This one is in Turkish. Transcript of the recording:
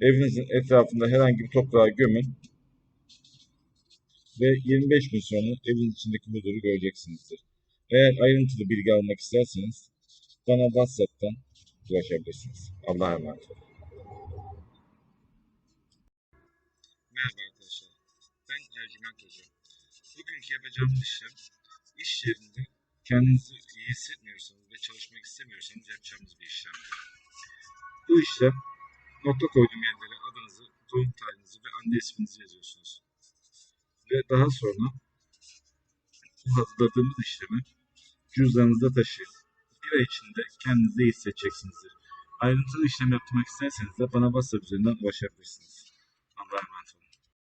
Evinizin etrafında herhangi bir toprağa gömün ve 25 gün sonra evin içindeki huzuru göreceksinizdir. Eğer ayrıntılı bilgi almak isterseniz bana WhatsApp'tan ulaşabilirsiniz. Allah'a emanet olun. Merhaba arkadaşlar. Ben Ercüment Hoca. Bugünkü yapacağımız işlem iş yerinde kendinizi iyi hissetmiyorsanız ve çalışmak istemiyorsanız yapacağımız bir işlemdir. Bu işlem nokta koyduğum yerlere adınızı, doğum tarihinizi ve anne isminizi yazıyorsunuz. Ve daha sonra bu hazırladığımız işlemi cüzdanınızda taşıyın. Bir ay içinde kendinizi iyi hissedeceksinizdir. Ayrıntılı işlem yaptırmak isterseniz de bana WhatsApp üzerinden ulaşabilirsiniz.